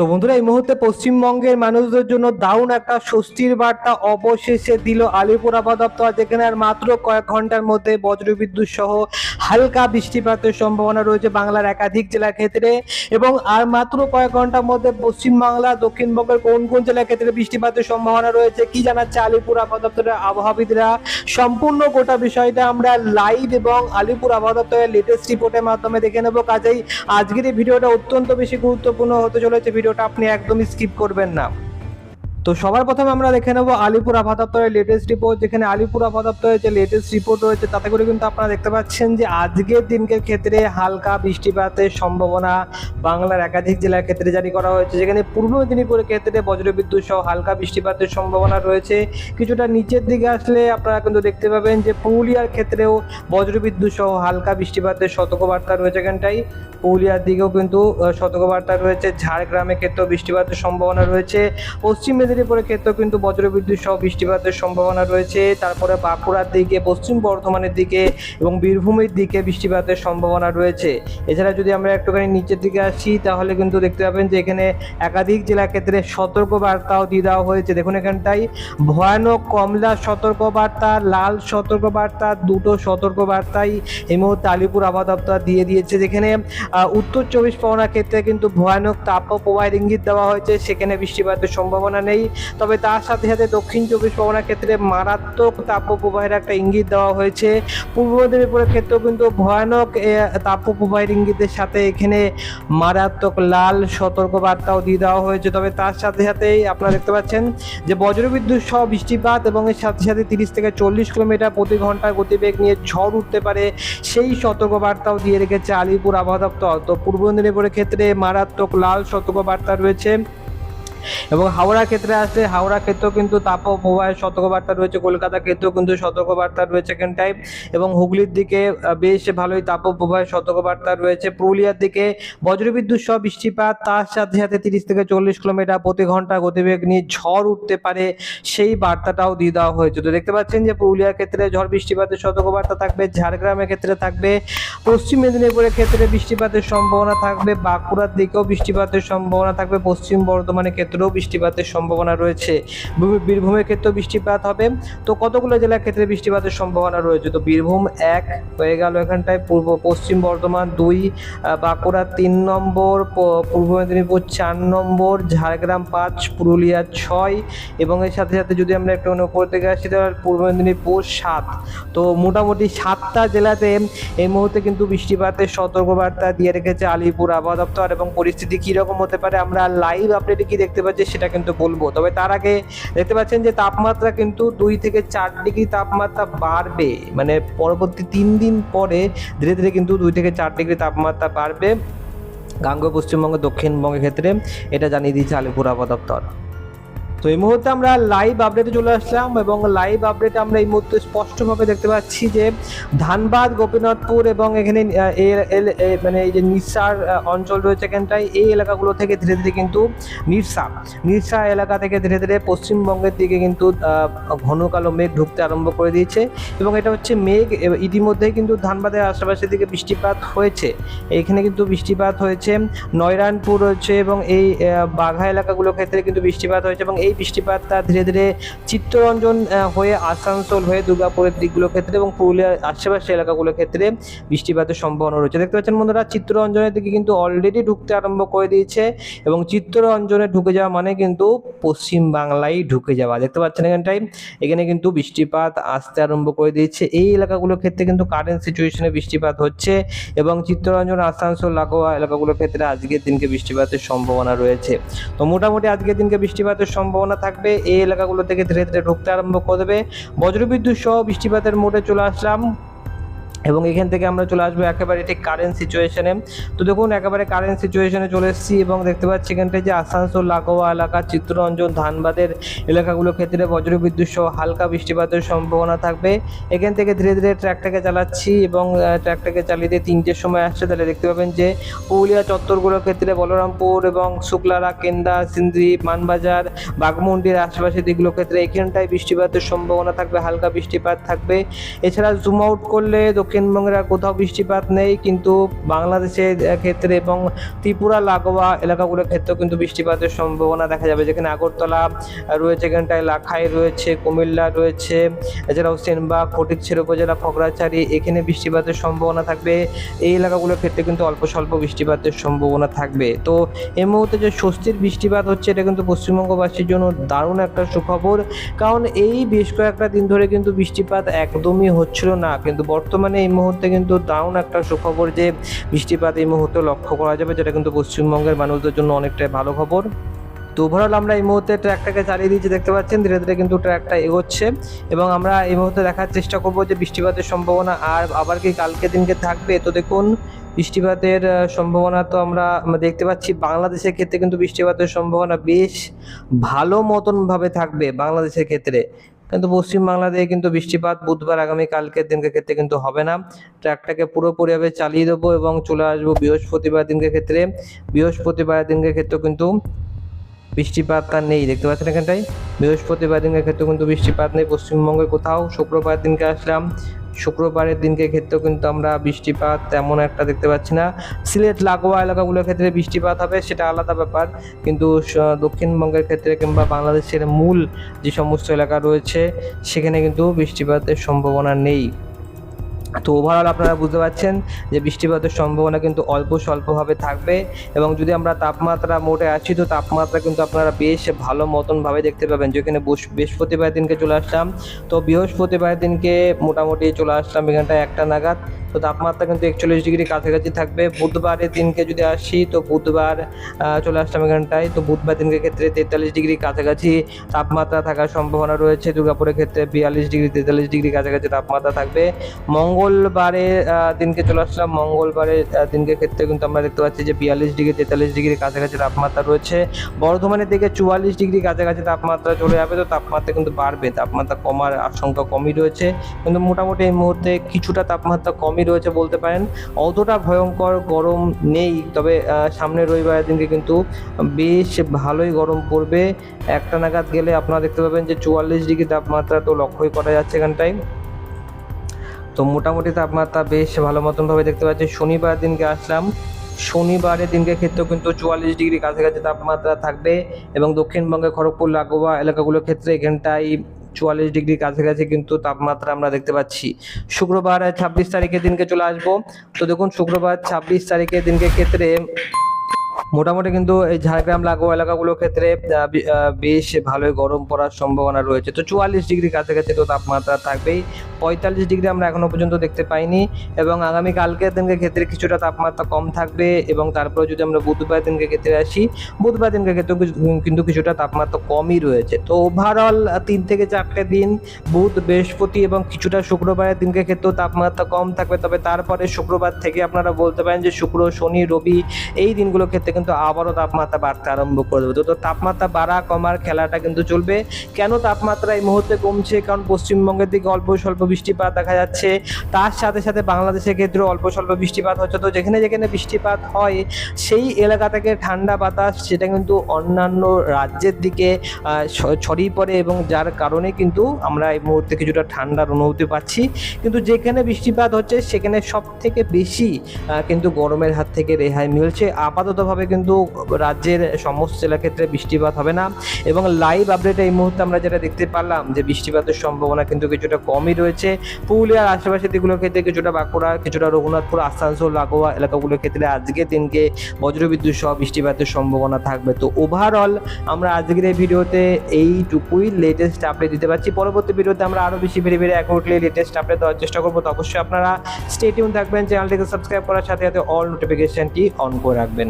তো বন্ধুরা, এই মুহূর্তে পশ্চিমবঙ্গের মানুষদের জন্য দারুণ একটা স্বস্তির বার্তা অবশেষে দিল আলিপুর আবহাওয়া যেখানে আর মাত্র কয়েক ঘণ্টার মধ্যে বজ্রবিদ্যুৎ সহ হালকা বৃষ্টিপাতের সম্ভাবনা রয়েছে বাংলার একাধিক জেলার ক্ষেত্রে। এবং আর মাত্র কয়েক ঘণ্টার মধ্যে পশ্চিমবাংলা, দক্ষিণবঙ্গের কোন কোন জেলার ক্ষেত্রে বৃষ্টিপাতের সম্ভাবনা রয়েছে, কি জানাচ্ছে আলিপুর আবহাওয়া দপ্তরের আবহাওয়াবিদরা? সম্পূর্ণ গোটা বিষয়টা আমরা লাইভ এবং আলিপুর আবহাওয়া দপ্তরের লেটেস্ট রিপোর্টের মাধ্যমে দেখে নেব। কাজেই আজকের এই ভিডিওটা অত্যন্ত বেশি গুরুত্বপূর্ণ হতে চলেছে। ভিডিওটা আপনি একদমই স্কিপ করবেন না। তো সবার প্রথমে আমরা দেখে নেব আলিপুর আবহাওয়া লেটেস্ট রিপোর্ট যেখানে আলিপুর আবহাওয়া যে লেটেস্ট রিপোর্ট রয়েছে, তাতে করে কিন্তু আপনারা দেখতে পাচ্ছেন যে আজকের দিনকের ক্ষেত্রে হালকা বৃষ্টিপাতের সম্ভাবনা বাংলার একাধিক জেলার ক্ষেত্রে জারি করা হয়েছে, যেখানে পূর্ব মেদিনীপুরের ক্ষেত্রে বজ্রবিদ্যুৎ সহ হালকা বৃষ্টিপাতের সম্ভাবনা রয়েছে। কিছুটা নিচের দিকে আসলে আপনারা কিন্তু দেখতে পাবেন যে পুরুলিয়ার ক্ষেত্রেও বজ্রবিদ্যুৎ সহ হালকা বৃষ্টিপাতের সতর্কবার্তা রয়েছে এখানটাই। পুরুলিয়ার দিকেও কিন্তু সতর্কবার্তা রয়েছে। ঝাড়গ্রামের ক্ষেত্রেও বৃষ্টিপাতের সম্ভাবনা রয়েছে। পশ্চিম মেদিনীপুরের ক্ষেত্রেও কিন্তু বজ্রবিদ্যুৎ সহ বৃষ্টিপাতের সম্ভাবনা রয়েছে। তারপরে বাঁকুড়ার দিকে, পশ্চিম বর্ধমানের দিকে এবং বীরভূমের দিকে বৃষ্টিপাতের সম্ভাবনা রয়েছে। এছাড়া যদি আমরা একটুখানি নিচের দিকে আসি, তাহলে কিন্তু দেখতে পাবেন যে এখানে একাধিক জেলা ক্ষেত্রে সতর্ক বার্তাও দিয়ে দেওয়া হয়েছে। দেখুন এখানটাই ভয়ানক কমলা সতর্ক বার্তা লাল সতর্ক বার্তা দুটো সতর্কবার্তাই এই মুহূর্তে আলিপুর আবহাওয়া দপ্তর দিয়ে দিয়েছে। যেখানে উত্তর চব্বিশ পরগনার ক্ষেত্রে কিন্তু ভয়ানক তাপ তাপপ্রবাহের ইঙ্গিত দেওয়া হয়েছে। সেখানে বৃষ্টিপাতের সম্ভাবনা নেই। তবে তার সাথে সাথে দক্ষিণ চব্বিশ পরগনার ক্ষেত্রে মারাত্মক তাপপ্রবাহের একটা ইঙ্গিত দেওয়া হয়েছে। পূর্ব মেদিনীপুরের ক্ষেত্রেও কিন্তু ভয়ানক তাপপ্রবাহের ইঙ্গিতের সাথে এখানে মারাত্মক লাল সতর্কবার্তাও দিয়ে দেওয়া হয়েছে। তবে তার সাথে সাথেই আপনারা দেখতে পাচ্ছেন যে বজ্রবিদ্যুৎ সহ বৃষ্টিপাত এবং এর সাথে সাথে তিরিশ থেকে চল্লিশ কিলোমিটার প্রতি ঘণ্টা গতিবেগ নিয়ে ঝড় উঠতে পারে, সেই সতর্কবার্তাও দিয়ে রেখেছে আলিপুর আবহাওয়া দপ্তর। তো পূর্ব মেদিনীপুরের ক্ষেত্রে মারাত্মক লাল সতর্কবার্তা রয়েছে। এবং হাওড়া ক্ষেত্রে আসলে হাওড়া ক্ষেত্রেও কিন্তু তাপ প্রবাহের সতর্কবার্তা রয়েছে, কলকাতা ক্ষেত্রেও কিন্তু সতর্কবার্তা রয়েছে এখানটায় এবং হুগলির দিকে বেশ ভালোই তাপ প্রবাহের সতর্কবার্তা রয়েছে। পুরুলিয়ার দিকে বজ্রবিদ্যুৎ সহ বৃষ্টিপাত, তার সাথে সাথে তিরিশ থেকে চল্লিশ কিলোমিটার প্রতি ঘণ্টা গতিবেগ নিয়ে ঝড় উঠতে পারে সেই বার্তাটাও দিয়ে দেওয়া হয়েছে। তো দেখতে পাচ্ছেন যে পুরুলিয়ার ক্ষেত্রে ঝড় বৃষ্টিপাতের সতর্কবার্তা থাকবে, ঝাড়গ্রামের ক্ষেত্রে থাকবে, পশ্চিম মেদিনীপুরের ক্ষেত্রে বৃষ্টিপাতের সম্ভাবনা থাকবে, বাঁকুড়ার দিকেও বৃষ্টিপাতের সম্ভাবনা থাকবে, পশ্চিম বর্ধমানের ক্ষেত্রেও বৃষ্টিপাতের সম্ভাবনা রয়েছে। বীরভূমের ক্ষেত্রেও বৃষ্টিপাত হবে। তো কতগুলো জেলার ক্ষেত্রে বৃষ্টিপাতের সম্ভাবনা রয়েছে? তো বীরভূম এক হয়ে গেল এখানটায়, পূর্ব পশ্চিম বর্ধমান দুই বাঁকুড়া তিন নম্বর পূর্ব মেদিনীপুর চার নম্বর, ঝাড়গ্রাম পাঁচ, পুরুলিয়া ছয় এবং এর সাথে সাথে যদি আমরা একটু উপর থেকে আসি, তাহলে পূর্ব মেদিনীপুর সাত। তো মোটামুটি সাতটা জেলাতে এই মুহূর্তে কিন্তু বৃষ্টিপাতের সতর্কবার্তা দিয়ে রেখেছে আলিপুর আবহাওয়া দপ্তর এবং পরিস্থিতি কীরকম হতে পারে, আমরা লাইভ আপডেটে কি দেখতে পাচ্ছি, সেটা কিন্তু বলব। তবে তার আগে দেখতে পাচ্ছেন যে তাপমাত্রা কিন্তু দুই থেকে চার ডিগ্রি তাপমাত্রা বাড়বে। মানে পরবর্তী তিন দিন পরে ধীরে ধীরে কিন্তু দুই থেকে চার ডিগ্রি তাপমাত্রা বাড়বে। গাঙ্গ পশ্চিমবঙ্গ, দক্ষিণবঙ্গের ক্ষেত্রে। এটা জানিয়ে দিয়েছে আলিপুর আবহাওয়া দপ্তর। তো এই মুহূর্তে আমরা লাইভ আপডেটে চলে আসলাম এবং লাইভ আপডেটে আমরা এই মুহূর্তে স্পষ্টভাবে দেখতে পাচ্ছি যে ধানবাদ গোপীনাথপুর এবং এখানে মানে এই যে নিরসার আহ, অঞ্চল রয়েছে এখানটায় এই এলাকাগুলো থেকে ধীরে ধীরে কিন্তু নিরসা নিরসা এলাকা থেকে ধীরে ধীরে পশ্চিমবঙ্গের দিকে কিন্তু ঘন কালো মেঘ ঢুকতে আরম্ভ করে দিয়েছে এবং এটা হচ্ছে মেঘ ইতিমধ্যেই কিন্তু ধানবাদের আশেপাশের দিকে বৃষ্টিপাত হয়েছে। এইখানে কিন্তু বৃষ্টিপাত হয়েছে নয়রানপুর রয়েছে এবং এই বাঘা এলাকাগুলোর ক্ষেত্রে কিন্তু বৃষ্টিপাত হয়েছে এবং এই বৃষ্টিপাতটা ধীরে ধীরে চিত্তরঞ্জন হয়ে আসানসোল হয়ে দুর্গাপুরের দিকগুলোর ক্ষেত্রে এবং পুরুলিয়ার আশেপাশে এলাকাগুলোর ক্ষেত্রে বৃষ্টিপাতের সম্ভাবনা রয়েছে। দেখতে পাচ্ছেন বন্ধুরা, চিত্তরঞ্জনের দিকে কিন্তু অলরেডি ঢুকতে আরম্ভ করে দিয়েছে এবং চিত্তরঞ্জনে ঢুকে যাওয়া মানে কিন্তু পশ্চিম বাংলায় ঢুকে যাওয়া। দেখতে পাচ্ছেন এখানটায়, এখানে কিন্তু বৃষ্টিপাত আসতে আরম্ভ করে দিয়েছে। এই এলাকাগুলোর ক্ষেত্রে কিন্তু কারেন্ট সিচুয়েশনে বৃষ্টিপাত হচ্ছে এবং চিত্তরঞ্জন, আসানসোল লাগোয়া এলাকাগুলোর ক্ষেত্রে আজকের দিনকে বৃষ্টিপাতের সম্ভাবনা রয়েছে। তো মোটামুটি আজকের দিনকে বৃষ্টিপাতের সম্ভাবনা থাকবে। এই এলাকাগুলো থেকে ধীরে ধীরে ঢুকতে আরম্ভ করবে বজ্রবিদ্যুৎ সহ বৃষ্টিপাতের মোড়ে চলে আসলাম। এবং এখান থেকে আমরা চলে আসব একেবারে ঠিক কারেন্ট সিচুয়েশনে তো দেখুন, একেবারে কারেন্ট সিচুয়েশনে চলে এসেছি এবং দেখতে পাচ্ছি এখানটায় যে আসানসোল, লাগোয়া এলাকা, চিত্তরঞ্জন, ধানবাদের এলাকাগুলোর ক্ষেত্রে বজ্রবিদ্যুৎ সহ হালকা বৃষ্টিপাতের সম্ভাবনা থাকবে। এখান থেকে ধীরে ধীরে ট্র্যাকটাকে চালাচ্ছি এবং ট্র্যাকটাকে চালিয়ে দিয়ে তিনটের সময় আসছে। তাহলে দেখতে পাবেন যে পুরুলিয়া, চত্বরগুলোর ক্ষেত্রে বলরামপুর এবং শুক্লারা, কেন্দা সিন্দ্রি মানবাজার বাগমুন্ডির আশেপাশে দিকগুলোর ক্ষেত্রে এখানটায় বৃষ্টিপাতের সম্ভাবনা থাকবে, হালকা বৃষ্টিপাত থাকবে। এছাড়া জুম আউট করলে দক্ষিণবঙ্গের আর কোথাও বৃষ্টিপাত নেই, কিন্তু বাংলাদেশের ক্ষেত্রে এবং ত্রিপুরা, লাগোয়া এলাকাগুলোর ক্ষেত্রেও কিন্তু বৃষ্টিপাতের সম্ভাবনা দেখা যাবে। যেখানে আগরতলা রয়েছে, এখানটায় লাখাই রয়েছে, কুমিল্লা রয়েছে এছাড়াও সেনবাগ ফটিকছড়ি উপজেলা ফগরাচারি এখানে বৃষ্টিপাতের সম্ভাবনা থাকবে। এই এলাকাগুলোর ক্ষেত্রে কিন্তু অল্প স্বল্প বৃষ্টিপাতের সম্ভাবনা থাকবে। তো এই মুহূর্তে যে স্বস্তির বৃষ্টিপাত হচ্ছে, এটা কিন্তু পশ্চিমবঙ্গবাসীর জন্য দারুণ একটা সুখবর। কারণ এই বেশ কয়েকটা দিন ধরে কিন্তু বৃষ্টিপাত একদমই হচ্ছিল না, কিন্তু বর্তমানে এই মুহূর্তে কিন্তু দারুণ একটা সুখবর যে বৃষ্টিপাত এই মুহূর্তে লক্ষ্য করা যাবে, যেটা কিন্তু পশ্চিমবঙ্গের মানুষদের জন্য অনেকটাই ভালো খবর। তো ওভারঅল আমরা এই মুহূর্তে ট্র্যাকটাকে চালিয়ে দিয়েছি, দেখতে পাচ্ছেন ধীরে ধীরে কিন্তু ট্র্যাকটা এগোচ্ছে এবং আমরা এই মুহূর্তে দেখার চেষ্টা করব যে বৃষ্টিপাতের সম্ভাবনা আর আবার কি কালকে দিনকে থাকবে। তো দেখুন, বৃষ্টিপাতের সম্ভাবনা তো আমরা দেখতে পাচ্ছি বাংলাদেশের ক্ষেত্রে কিন্তু বৃষ্টিপাতের সম্ভাবনা বেশ ভালো মতন ভাবে থাকবে বাংলাদেশের ক্ষেত্রে। কিন্তু পশ্চিম বাংলাদেশে কিন্তু বৃষ্টিপাত বুধবার আগামী কালকের দিনকে ক্ষেত্রে কিন্তু হবে না। ট্র্যাকটাকে পুরোপুরিভাবে চালিয়ে দেবো এবং চলে আসব বৃহস্পতিবার দিনকে ক্ষেত্রে। বৃহস্পতিবার দিনকে ক্ষেত্রে কিন্তু বৃষ্টিপাত আর নেই, দেখতে পাচ্ছেন এখানটায়। বৃহস্পতিবার দিনের ক্ষেত্রে কিন্তু বৃষ্টিপাত নেই। পশ্চিমবঙ্গে কোথাও শুক্রবার দিনকে আসলাম। শুক্রবারের দিনকে ক্ষেত্রেও কিন্তু আমরা বৃষ্টিপাত তেমন একটা দেখতে পাচ্ছি না। সিলেট, লাগোয়া এলাকাগুলোর ক্ষেত্রে বৃষ্টিপাত হবে, সেটা আলাদা ব্যাপার। কিন্তু দক্ষিণবঙ্গের ক্ষেত্রে কিংবা বাংলাদেশের মূল যে সমস্ত এলাকা রয়েছে, সেখানে কিন্তু বৃষ্টিপাতের সম্ভাবনা নেই। তো ওভারঅল আপনারা বুঝতে পারছেন যে বৃষ্টিপাতের সম্ভাবনা কিন্তু অল্প স্বল্পভাবে থাকবে এবং যদি আমরা তাপমাত্রা মোটে আসি তো তাপমাত্রা কিন্তু আপনারা বেশ ভালো মতনভাবে দেখতে পাবেন। যেখানে বৃহস্প- বৃহস্পতিবার দিনকে চলে আসলাম। তো বৃহস্পতিবার দিনকে মোটামুটি চলে আসলাম এখানটায় একটা নাগাদ। তো তাপমাত্রা কিন্তু একচল্লিশ ডিগ্রি কাছাকাছি থাকবে। বুধবারের দিনকে যদি আসি তো বুধবার চলে আসলাম এখানটায়। তো বুধবার দিনকে ক্ষেত্রে তেতাল্লিশ ডিগ্রি কাছাকাছি তাপমাত্রা থাকার সম্ভাবনা রয়েছে। দুর্গাপুরের ক্ষেত্রে বিয়াল্লিশ ডিগ্রি তেতাল্লিশ ডিগ্রি কাছাকাছি তাপমাত্রা থাকবে। মঙ্গলবারে দিনকে চলে আসলাম। মঙ্গলবারে আহ, দিনকে ক্ষেত্রে কিন্তু আমরা দেখতে পাচ্ছি যে বিয়াল্লিশ ডিগ্রি তেতাল্লিশ ডিগ্রি কাছাকাছি তাপমাত্রা রয়েছে। বর্ধমানের দিকে চুয়াল্লিশ ডিগ্রি কাছাকাছি তাপমাত্রা চলে যাবে। তো তাপমাত্রা কিন্তু বাড়বে। তাপমাত্রা কমার আশঙ্কা কমই রয়েছে। কিন্তু মোটামুটি এই মুহূর্তে কিছুটা তাপমাত্রা কমই রয়েছে বলতে পারেন। অতটা ভয়ঙ্কর গরম নেই, তবে সামনের রবিবারের দিনকে কিন্তু বেশ ভালোই গরম পড়বে। একটা নাগাদ গেলে আপনারা দেখতে পাবেন যে চুয়াল্লিশ ডিগ্রি তাপমাত্রা তো লক্ষ্যই করা যাচ্ছে এখানটায়। তো মোটামুটি তাপমাত্রা বেশ ভালো মতন ভাবে দেখতে পাচ্ছি। শনিবার দিনকে আসলাম। শনিবারের দিনকে ক্ষেত্রেও কিন্তু চুয়াল্লিশ ডিগ্রি কাছাকাছি তাপমাত্রা থাকবে এবং দক্ষিণবঙ্গে খড়গপুর, লাগোয়া এলাকাগুলোর ক্ষেত্রে এখানটায় চুয়াল্লিশ ডিগ্রি কাছাকাছি কিন্তু তাপমাত্রা আমরা দেখতে পাচ্ছি। শুক্রবার, ছাব্বিশ তারিখের দিনকে চলে আসব। তো দেখুন, শুক্রবার, ছাব্বিশ তারিখের দিনকে ক্ষেত্রে মোটামুটি কিন্তু এই ঝাড়গ্রাম, লাগোয়া এলাকাগুলোর ক্ষেত্রে বেশ ভালোই গরম পড়ার সম্ভাবনা রয়েছে। তো চুয়াল্লিশ ডিগ্রি কাছাকাছি তো তাপমাত্রা থাকবেই। পঁয়তাল্লিশ ডিগ্রি আমরা এখনও পর্যন্ত দেখতে পাইনি এবং আগামী কালকের দিনকে ক্ষেত্রে কিছুটা তাপমাত্রা কম থাকবে এবং তারপরে যদি আমরা বুধবার দিনকে ক্ষেত্রে আসি, বুধবার দিনকে ক্ষেত্রে কিন্তু কিছুটা তাপমাত্রা কমই রয়েছে। তো ওভারঅল তিন থেকে চারটে দিন, বুধ, বৃহস্পতি এবং কিছুটা শুক্রবারের দিনকে ক্ষেত্রেও তাপমাত্রা কম থাকবে। তবে তারপরে শুক্রবার থেকে আপনারা বলতে পারেন যে শুক্র, শনি, রবি এই দিনগুলোর ক্ষেত্রে কিন্তু আবারও তাপমাত্রা বাড়তে আরম্ভ করে দেবে। তো- তো তাপমাত্রা বাড়া কমার খেলাটা কিন্তু চলবে। কেন তাপমাত্রা এই মুহূর্তে কমছে? কারণ পশ্চিমবঙ্গের দিকে অল্প স্বল্প বৃষ্টিপাত দেখা যাচ্ছে। তার সাথে সাথে বাংলাদেশের ক্ষেত্রে অল্প স্বল্প বৃষ্টিপাত হচ্ছে। তো যেখানে যেখানে বৃষ্টিপাত হয়, সেই এলাকা থেকে ঠান্ডা বাতাস, সেটা কিন্তু অন্যান্য রাজ্যের দিকে ছড়িয়ে পড়ে এবং যার কারণে কিন্তু আমরা এই মুহূর্তে কিছুটা ঠান্ডার অনুভূতি পাচ্ছি। কিন্তু যেখানে বৃষ্টিপাত হচ্ছে, সেখানে সব থেকে বেশি কিন্তু গরমের হাত থেকে রেহাই মিলছে। আপাততভাবে কিন্তু রাজ্যের সমস্ত জেলার ক্ষেত্রে বৃষ্টিপাত হবে না। এবং লাইভ আপডেটে এই মুহূর্তে আমরা যেটা দেখতে পারলাম যে বৃষ্টিপাতের সম্ভাবনা কিন্তু কিছুটা কমই রয়েছে। পুরুলিয়ার আশেপাশের দিকগুলোর ক্ষেত্রে কিছুটা বাঁকুড়া, কিছুটা রঘুনাথপুর, আসানসোল, লাগোয়া এলাকাগুলোর ক্ষেত্রে আজকের দিনকে বজ্রবিদ্যুৎ সহ বৃষ্টিপাতের সম্ভাবনা থাকবে। তো ওভারঅল আমরা আজকের এই ভিডিওতে এইটুকুই লেটেস্ট আপডেট দিতে পারছি। পরবর্তী ভিডিওতে আমরা আরও বেশি বেড়ে বেড়ে অ্যাকুরেটলি লেটেস্ট আপডেট দেওয়ার চেষ্টা করব। তো অবশ্যই আপনারা স্টেটিউন থাকবেন। চ্যানেলটিকে সাবস্ক্রাইব করার সাথে সাথে অল নোটিফিকেশনটি অন করে রাখবেন।